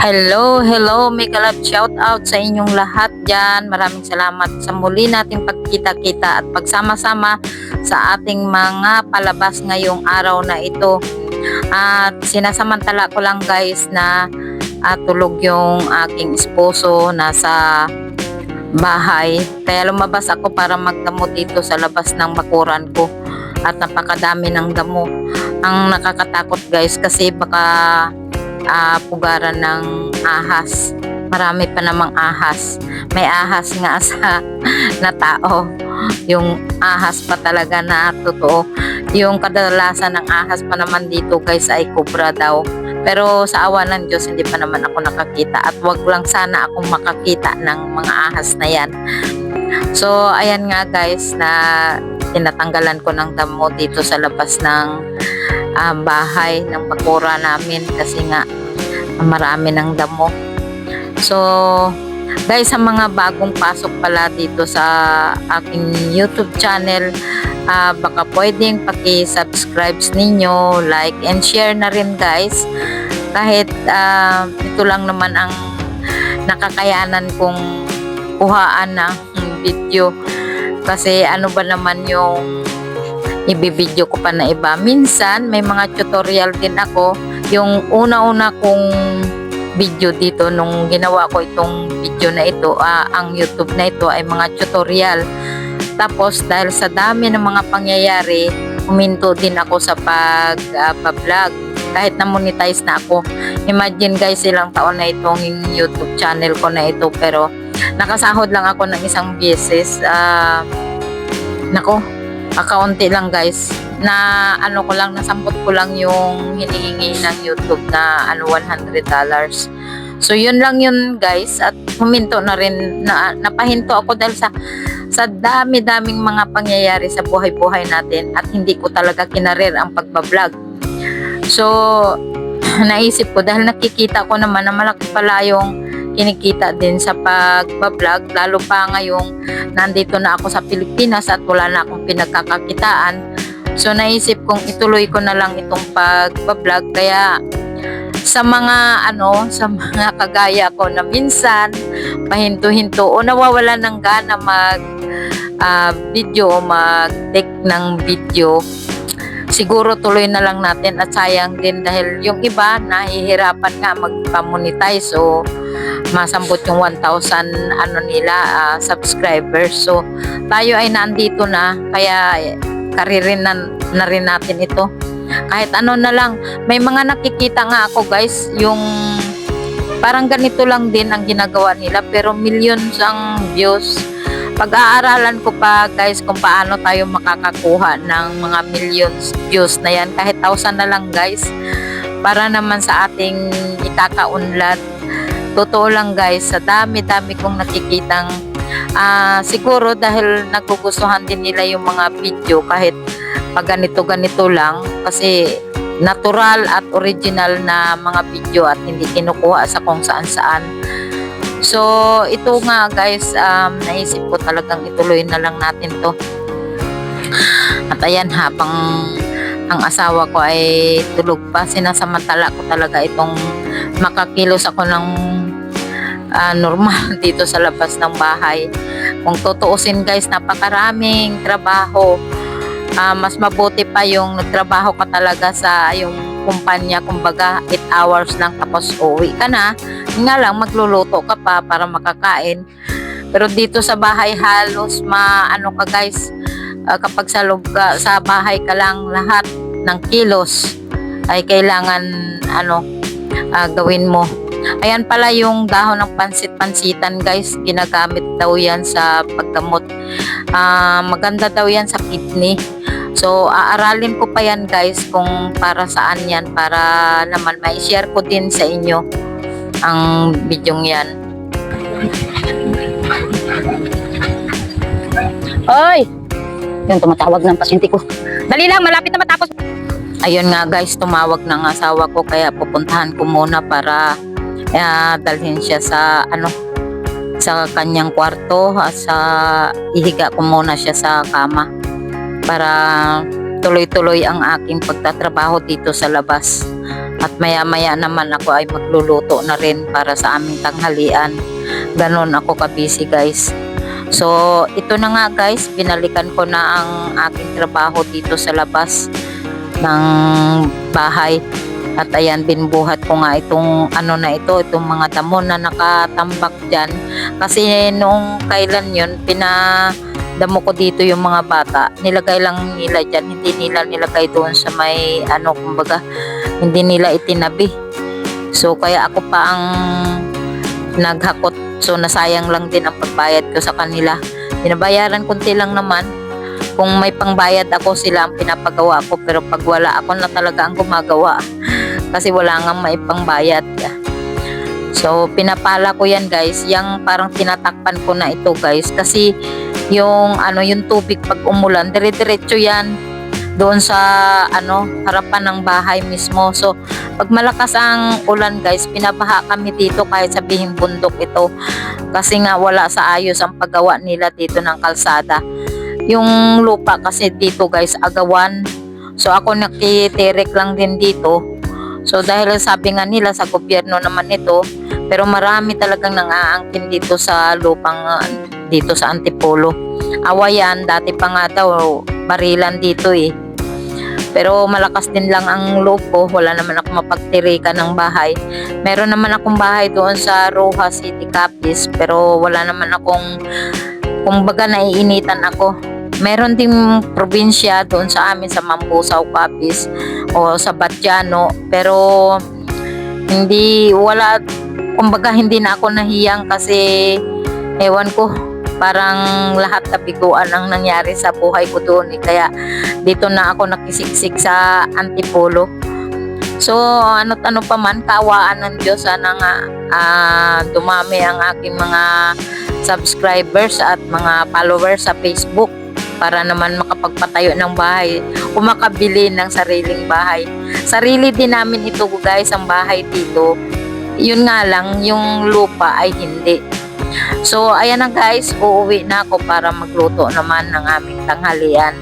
Hello, hello, mega love shout out sa inyong lahat dyan. Maraming salamat sa muli nating pagkita-kita at pagsama-sama sa ating mga palabas ngayong araw na ito. At sinasamantala ko lang guys na ah, tulog yung aking esposo nasa bahay. Kaya lumabas ako para magdamo dito sa labas ng bakuran ko. At napakadami ng damo. Ang nakakatakot guys kasi baka ah, pugaran ng ahas. Marami pa namang ahas. May ahas nga sa na tao. Yung ahas pa talaga na totoo. Yung kadalasan ng ahas pa naman dito guys ay cobra daw. Pero sa awa ng Diyos, hindi pa naman ako nakakita. At wag lang sana akong makakita ng mga ahas na yan. So, ayan nga guys na tinatanggalan ko ng damo dito sa labas ng ah, bahay ng bakura namin kasi nga marami ng damo. So, guys, sa mga bagong pasok pala dito sa aking YouTube channel, ah, baka pwedeng paki-subscribe ninyo, like and share na rin guys. Kahit ah, ito lang naman ang nakakayanan kong kuhaan na video. Kasi ano ba naman yung ibibideo ko pa na iba. Minsan, may mga tutorial din ako. Yung una-una kong video dito nung ginawa ko itong video na ito, ah, ang YouTube na ito ay mga tutorial. Tapos dahil sa dami ng mga pangyayari, huminto din ako sa pag-vlog. kahit na monetize na ako. Imagine guys, ilang taon na itong YouTube channel ko na ito pero nakasahod lang ako ng isang beses. Ah, nako, kakaunti lang guys na ano ko lang nasampot ko lang yung hinihingi ng YouTube na ano 100 dollars. So yun lang yun guys at huminto na rin na, napahinto ako dahil sa sa dami-daming mga pangyayari sa buhay-buhay natin at hindi ko talaga kinarir ang pagbablog. So naisip ko dahil nakikita ko naman na malaki pala yung kinikita din sa pagbablog lalo pa ngayong nandito na ako sa Pilipinas at wala na akong pinagkakakitaan. So naisip kong ituloy ko na lang itong pagbablog. Kaya sa mga ano, sa mga kagaya ko na minsan pahinto-hinto o nawawala ng gana mag ah, video o mag-take ng video siguro tuloy na lang natin at sayang din dahil yung iba nahihirapan nga magpa-monetize o masambot yung 1,000 ano nila ah, subscribers so tayo ay nandito na kaya karirin na, na rin natin ito. Kahit ano na lang. May mga nakikita nga ako guys, yung parang ganito lang din ang ginagawa nila pero millions ang views. Pag-aaralan ko pa guys kung paano tayo makakakuha ng mga millions views na yan. Kahit thousand na lang guys. Para naman sa ating ikakaunlad. Totoo lang guys, sa dami-dami kong nakikitang Ah, siguro dahil nagugustuhan din nila yung mga video kahit pag ganito-ganito lang kasi natural at original na mga video at hindi kinukuha sa kung saan-saan. So, ito nga guys, um, naisip ko talagang ituloy na lang natin to. At ayan, habang ang asawa ko ay tulog pa, sinasamantala ko talaga itong makakilos ako ng ah, normal dito sa labas ng bahay. Kung tutuusin guys, napakaraming trabaho. Ah, mas mabuti pa yung nagtrabaho ka talaga sa yung kumpanya, kumbaga 8 hours lang tapos uwi ka na. Nga lang, magluluto ka pa para makakain. Pero dito sa bahay halos maano ka guys, ah, kapag sa, ka, sa bahay ka lang lahat ng kilos ay kailangan ano ah, gawin mo Ayan pala yung dahon ng pansit-pansitan guys. Ginagamit daw yan sa paggamot. Ah, maganda daw yan sa kidney. So, aaralin ko pa yan guys kung para saan yan. Para naman may share ko din sa inyo ang bidyong yan. Oy! Yung tumatawag ng pasyente ko. Dali lang, malapit na matapos. Ayun nga guys, tumawag ng asawa ko kaya pupuntahan ko muna para ah, dalhin siya sa ano sa kanyang kwarto at sa ihiga ko muna siya sa kama para tuloy-tuloy ang aking pagtatrabaho dito sa labas at At maya-maya naman ako ay magluluto na rin para sa aming tanghalian. Ganon ako kabisi guys. So, ito na nga guys, binalikan ko na ang aking trabaho dito sa labas ng bahay. At ayan, binbuhat ko nga itong ano na ito, itong mga damo na nakatambak dyan. Kasi noong kailan yun, pinadamo ko dito yung mga bata. Nilagay lang nila dyan, hindi nila nilagay doon sa may ano, kumbaga, hindi nila itinabi. So, kaya ako pa ang naghakot. So, nasayang lang din ang pagbayad ko sa kanila. Binabayaran konti lang naman. Kung may pangbayad ako, sila ang pinapagawa ko. Pero pag wala, ako na talaga ang gumagawa. Kasi wala nga may pangbayad. So, pinapala ko yan guys. Yang parang tinatakpan ko na ito guys. Kasi yung ano yung tubig pag umulan, dire-diretso yan doon sa ano harapan ng bahay mismo. So, pag malakas ang ulan guys, pinabaha kami dito kahit sabihin bundok ito. Kasi nga wala sa ayos ang paggawa nila dito ng kalsada. Yung lupa kasi dito guys, agawan. So ako nakitirik lang din dito. So dahil sabi nga nila sa gobyerno naman ito, pero marami talagang nangaangkin dito sa lupang ah, dito sa Antipolo. Awayan, dati pa nga daw barilan dito eh. Pero malakas din lang ang loob ko. Wala naman ako mapagtirikan ng bahay. Meron naman akong bahay doon sa Rojas City, Capiz. Pero wala naman akong, kumbaga naiinitan ako. Meron ding probinsya doon sa amin sa Mambusaw, Capiz o sa Batjano. Pero hindi, wala, kumbaga hindi na ako nahiyang kasi ewan ko, parang lahat kabiguan ang nangyari sa buhay ko doon. Eh. Kaya dito na ako nakisiksik sa Antipolo. So, ano't ano pa man, kawaan ng Diyos, sana nga ah, dumami ang aking mga subscribers at mga followers sa Facebook para naman makapagpatayo ng bahay o makabili ng sariling bahay. Sarili din namin ito guys, ang bahay dito. Yun nga lang, yung lupa ay hindi. So, ayan na guys, uuwi na ako para magluto naman ng aming tanghalian.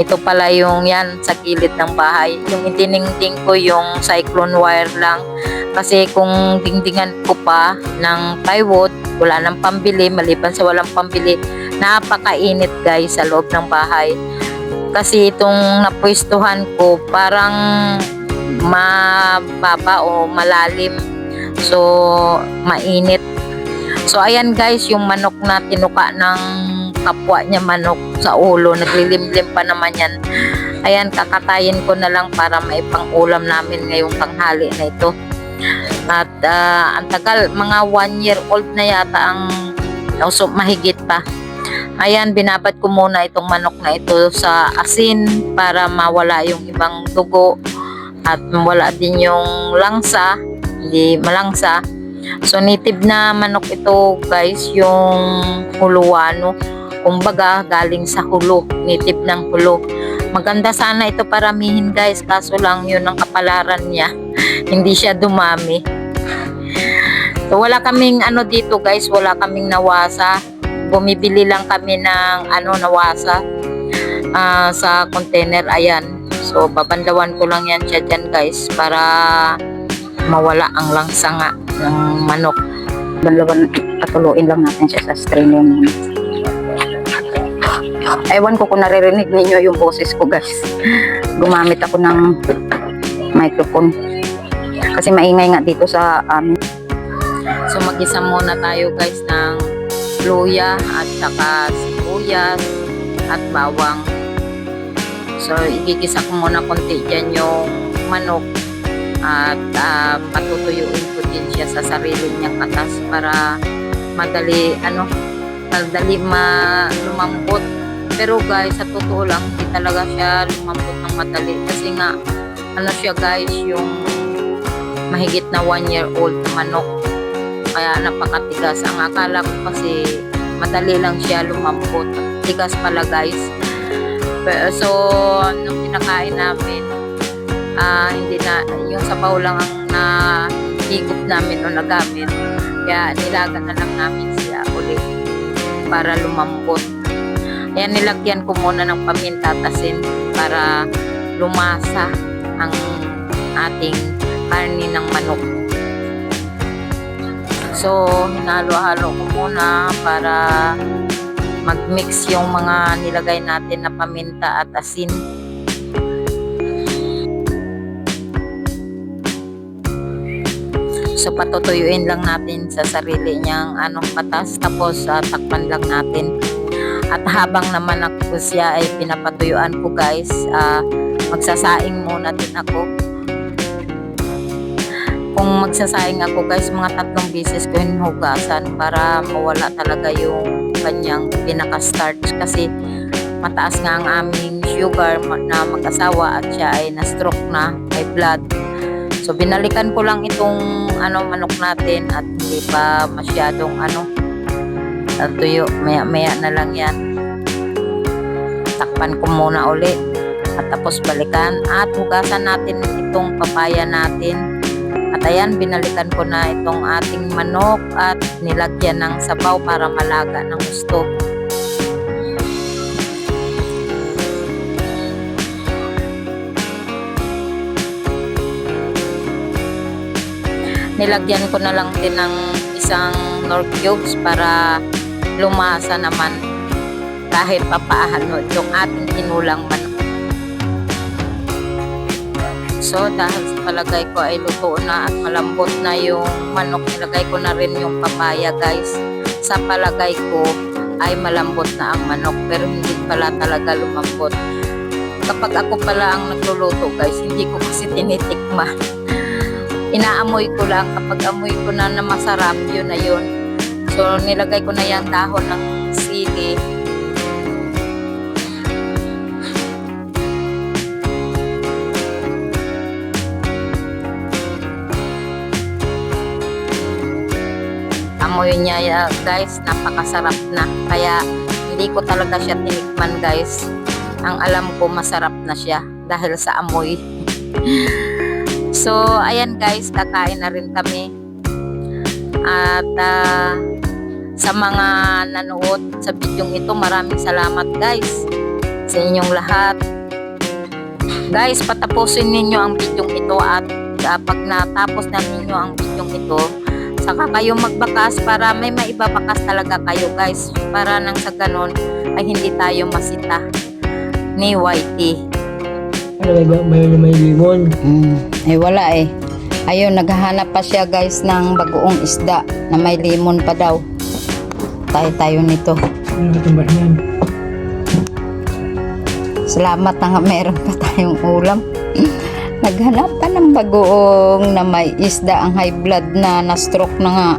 Ito pala yung yan sa gilid ng bahay. Yung itiningding ko yung cyclone wire lang. Kasi kung dingdingan ko pa ng plywood, wala nang pambili, maliban sa walang pambili, napakainit guys sa loob ng bahay. Kasi itong napwestuhan ko, parang mababa o malalim. So, mainit. So, ayan guys, yung manok na tinuka ng kapwa niya manok sa ulo. Naglilimlim pa naman yan. Ayan, kakatayin ko na lang para maipang ulam namin ngayong tanghali na ito. At ah, ang tagal, mga one year old na yata ang so, mahigit pa. Ayan, binabat ko muna itong manok na ito sa asin para mawala yung ibang dugo at mawala din yung langsa, hindi malangsa. So, native na manok ito, guys, yung huluano. Kumbaga, galing sa hulo, native ng hulo. Maganda sana ito paramihin, guys, kaso lang yun ang kapalaran niya. Hindi siya dumami. So, wala kaming ano dito, guys, wala kaming nawasa. Bumibili lang kami ng ano, nawasa ah, sa container, ayan. So, babandawan ko lang yan siya dyan, guys, para mawala ang langsa nga ng manok. Banlaban, patuluin lang natin siya sa strainer muna. Ewan ko kung naririnig ninyo yung boses ko guys. Gumamit ako ng microphone. Kasi maingay nga dito sa amin. So mag-isa muna tayo guys ng luya at saka sibuyas at bawang. So igigisa ko muna konti dyan yung manok at ah, patutuyuin ko din siya sa sarili niyang katas para madali ano madali ma lumambot. Pero guys sa totoo lang hindi talaga siya lumambot ng madali. Kasi nga ano siya guys yung mahigit na one year old manok kaya napakatigas. Ang akala ko kasi madali lang siya lumambot. Tigas pala guys. So, nung kinakain namin, ah hindi na, yung sabaw lang ang na higop namin o nagamit. Kaya nilaga na lang namin siya ulit para lumambot. Kaya nilagyan ko muna ng paminta at asin para lumasa ang ating karni ng manok. So, hinalo-halo ko muna para mag-mix yung mga nilagay natin na paminta at asin. So patutuyuin lang natin sa sarili niyang anong patas tapos ah, takpan lang natin. At habang naman ako siya ay pinapatuyuan ko guys, ah, magsasaing muna din ako. Kung magsasaing ako guys, mga tatlong beses ko hinugasan para mawala talaga yung kanyang pinaka-starch kasi mataas nga ang aming sugar na mag-asawa at siya ay na-stroke na, may blood. So binalikan ko lang itong ano manok natin at hindi pa masyadong ano tuyo. Maya maya na lang yan. Takpan ko muna uli at tapos balikan at hugasan natin itong papaya natin. At ayan, binalikan ko na itong ating manok at nilagyan ng sabaw para malaga ng gusto. nilagyan ko na lang din ng isang nor cubes para lumasa naman kahit papaano yung ating kinulang manok. So dahil sa palagay ko ay luto na at malambot na yung manok, nilagay ko na rin yung papaya guys. Sa palagay ko ay malambot na ang manok pero hindi pala talaga lumambot. Kapag ako pala ang nagluluto guys, hindi ko kasi tinitikman inaamoy ko lang kapag amoy ko na na masarap yun na yun so nilagay ko na yung dahon ng sili amoy niya ya, guys. Napakasarap na. Kaya hindi ko talaga siya tinikman guys. Ang alam ko masarap na siya dahil sa amoy. So, ayan guys, kakain na rin kami. At ah, sa mga nanood sa bidyong ito, maraming salamat guys sa inyong lahat. Guys, patapusin ninyo ang bidyong ito at ah, pag natapos na ninyo ang bidyong ito, saka kayo magbakas para may maibabakas talaga kayo guys. Para nang sa ganon ay hindi tayo masita ni YT. Ano may, ba- may, may limon? Mm, eh wala eh. Ayun, naghahanap pa siya guys ng bagoong isda na may limon pa daw. Tayo tayo nito. Ano? Salamat na nga meron pa tayong ulam. Naghanap pa ng bagoong na may isda ang high blood na na-stroke na nga.